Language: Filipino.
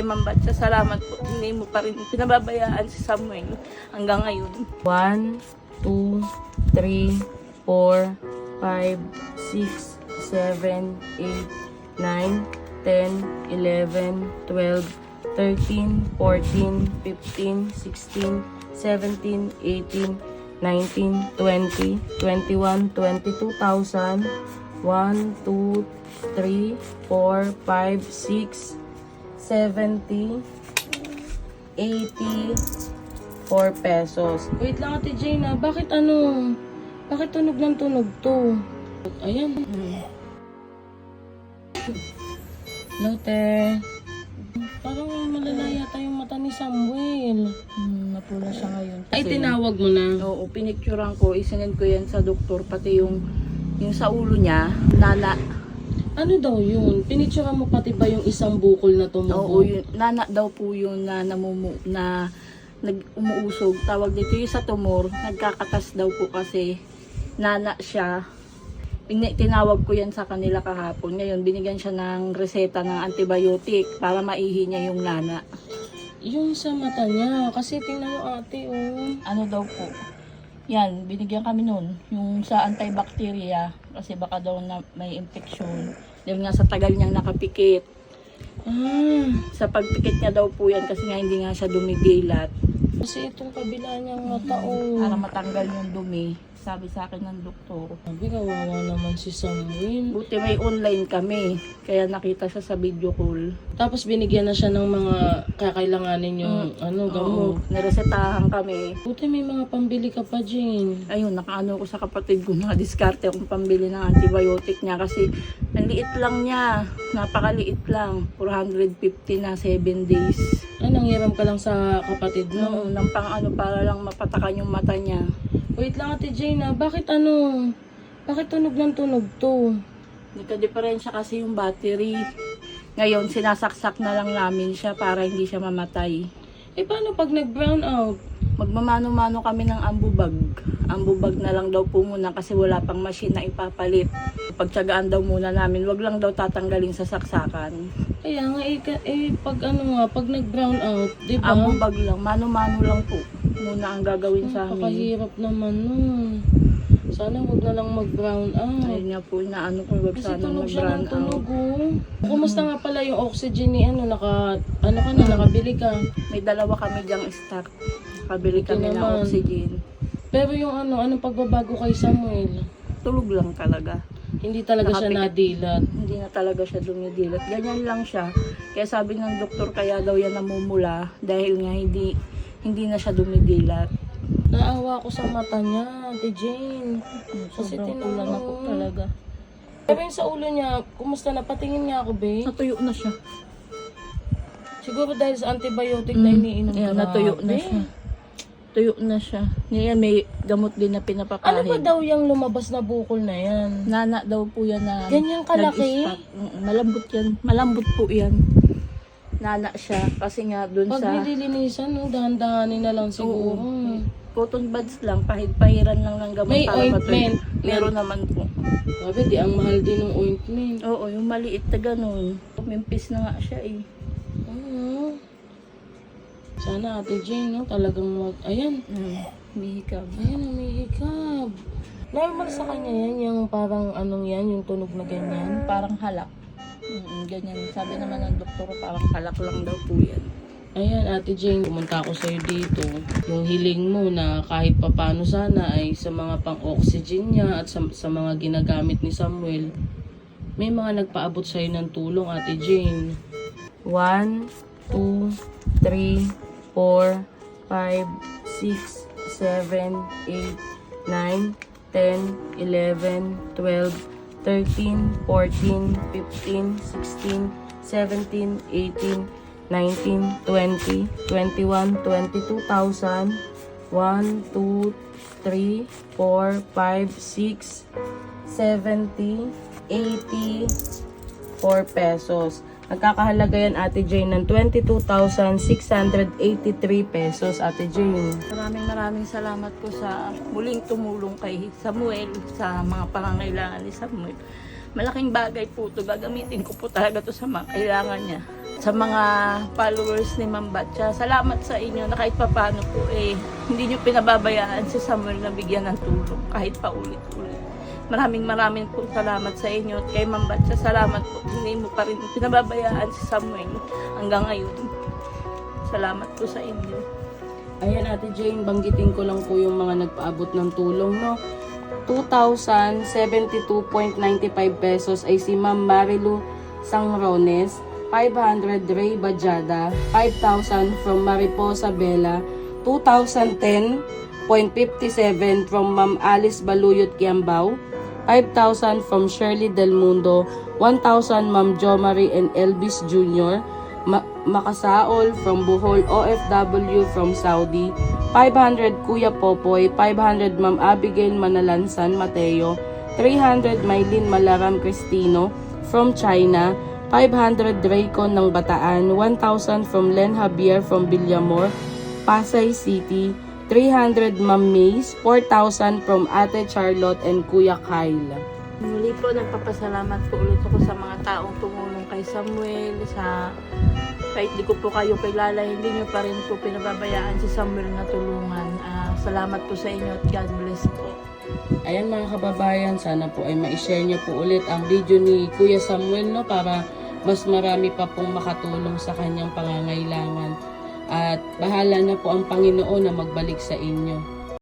kay Ma'am Batsa, salamat po. Hindi mo pa rin pinababayaan si Samuel hanggang ngayon. 1, 2, 3, 4, 5, 6, 7, 8, 9, 10, 11, 12, 13, 14, 15, 16, 17, 18, 19, 20, 21, 22,000, 1, 2, 3, 4, 5, 6, 70, 80, 4 pesos. Wait lang Ate Jane ah, bakit ano? Bakit tunog ng tunog to? Ayan. Lote. Parang malala yata yung mata ni Samuel. Hmm, napula siya ngayon. Ay, tinawag mo na. Oo, pinicturean ko, isinend ko yan sa doktor, pati yung yung sa ulo niya, nana. Ano daw yun? Pinicturean mo pati ba yung isang bukol na Oo, tumubo? yun, nana daw po yun na namumu, na nag umuusog. Tawag dito yung sa tumor, nagkakatas daw po kasi nana siya. Tinawag ko yan sa kanila kahapon. Ngayon, binigyan siya ng reseta ng antibiotic para maihi niya yung nana. Yung sa mata niya. Kasi tingnan mo ate, oh. Ano daw po? Yan, binigyan kami nun. Yung sa antibacteria, kasi baka daw na may infection. Dahil nga sa tagal niyang nakapikit. Ah, Sa pagpikit niya daw po yan kasi nga hindi nga siya dumidilat. kasi itong kabila niyang mata, oh. Para matanggal yung dumi. Sabi sa akin ng doktor. Sabi, kawawa naman si Samuel. Buti may online kami. Kaya nakita siya sa video call. Tapos binigyan na siya ng mga kakailanganin yung ano, Oo, gamot. naresetahan kami. Buti may mga pambili ka pa, Jane. Ayun, nakaano ko sa kapatid ko, nakadiskarte akong pambili ng antibiotic niya kasi ang liit lang niya. Napakaliit lang. 450 na 7 days. Ay, nanghiram ka lang sa kapatid mo. No, nang pang ano, para lang mapatakan yung mata niya. Wait lang, Ate Jane, ah. Bakit ano? Bakit tunog ng tunog to? Nagka-diferensya kasi yung battery. Ngayon, sinasaksak na lang namin siya para hindi siya mamatay. Eh, paano pag nag-brown out? Magmamano-mano kami ng ambubag. Ambubag na lang daw po muna kasi wala pang machine na ipapalit. Pagtsagaan daw muna namin, wag lang daw tatanggalin sa saksakan. Kaya nga, eh, eh pag ano nga, pag nag-brown out, di ba? Ambubag lang, mano-mano lang po. Muna ang gagawin sa amin. Napakahirap naman nun. Sana wag na lang mag-brown out. Ayun nga po, inaano ko, wag Kasi sana tunog siya mag-run ng tunog, out. oh. Kumusta nga pala yung oxygen ni ano, naka, ano ka na, nakabili ka? May dalawa kami dyang stock. Kabili Buti kami ng naman. oxygen. Pero yung ano, anong pagbabago kay Samuel? Tulog lang talaga. Hindi talaga siya Nakapikit. nadilat. Hindi na talaga siya dumidilat. Ganyan lang siya. Kaya sabi ng doktor, kaya daw yan namumula dahil nga hindi hindi na siya dumidilat. Naawa ko sa mata niya, Ate Jane. Kasi Sobrang na po talaga. Yung sa ulo niya, kumusta na? Patingin nga ako, be. Natuyo na siya. Siguro dahil sa antibiotic na iniinom Ayan, ko natuyo na siya. Tuyo na siya. Ngayon may gamot din na Ano pinapakain. ba daw yung lumabas na bukol na yan? Nana daw po yan na Ganyang kalaki? Mm, Malambot yan. Malambot po yan. Nana siya. Kasi nga dun Pag sa nililinisan, no, dahan-dahanin na lang siguro. cotton buds lang, pahid-pahiran lang ng gamot May ointment. Meron naman po. Sabi, di ang mahal din ng ointment. Oo, yung maliit na ganun. Mimpis na nga siya eh. Ano? Sana Ate Jane, no, talagang mag... Ayan, Mm, mihikab. ayan, umihikab. Normal sa kanya yan, yung parang anong yan, yung tunog na ganyan. Parang halak. Mm, ganyan. Sabi naman ng doktor, parang halak lang daw po yan. Ayan, Ate Jane, pumunta ako sa'yo dito. Yung hiling mo na kahit papano sana ay sa mga pang-oxygen niya at sa, sa mga ginagamit ni Samuel, may mga nagpaabot sa'yo ng tulong, Ate Jane. 1, 2, 3, 4, 5, 6, 7, 8, 9, 10, 11, 12, 13, 14, 15, 16, 17, 18, 19, 20, 21, 22,000, 1, 2, 3, 4, 5, 6, 70, 80, 4 pesos. Nagkakahalaga yan, Ate Jane, ng 22,683 pesos, Ate Jane. Maraming maraming salamat po sa muling tumulong kay Samuel sa mga pangangailangan ni Samuel. Malaking bagay po ito. Gagamitin ko po talaga to sa mga kailangan niya. sa mga followers ni Ma'am Batcha. Salamat sa inyo na kahit papano po eh, hindi nyo pinababayaan si Samuel na bigyan ng tulong kahit paulit-ulit. Maraming maraming po salamat sa inyo at kay Ma'am Batcha, salamat po. Hindi mo pa rin pinababayaan si Samuel hanggang ngayon. Salamat po sa inyo. Ayan Ate Jane, banggitin ko lang po yung mga nagpaabot ng tulong, no? 2,072.95 pesos ay si Ma'am Marilu Sangrones, 500 Ray Bajada, 5,000 from Mariposa Bella, 2,010.57 from Ma'am Alice Baluyot Kiambao, 5,000 from Shirley Del Mundo, 1,000 Ma'am Jo Marie and Elvis Jr., Ma- Makasaol from Bohol, OFW from Saudi, 500 Kuya Popoy, 500 Ma'am Abigail Manalansan Mateo, 300 Maylin Malaram Cristino from China, 500 Raycon ng Bataan, 1,000 from Len Javier from Villamor, Pasay City, 300 Ma'am Mays, 4,000 from Ate Charlotte and Kuya Kyle. Muli po, nagpapasalamat po ulit ako sa mga taong tumulong kay Samuel, sa kahit di ko po kayo kilala, hindi nyo pa rin po pinababayaan si Samuel na tulungan. Ah, salamat po sa inyo at God bless po. Ayan mga kababayan, sana po ay ma-share niyo po ulit ang video ni Kuya Samuel no para mas marami pa pong makatulong sa kanyang pangangailangan. At bahala na po ang Panginoon na magbalik sa inyo.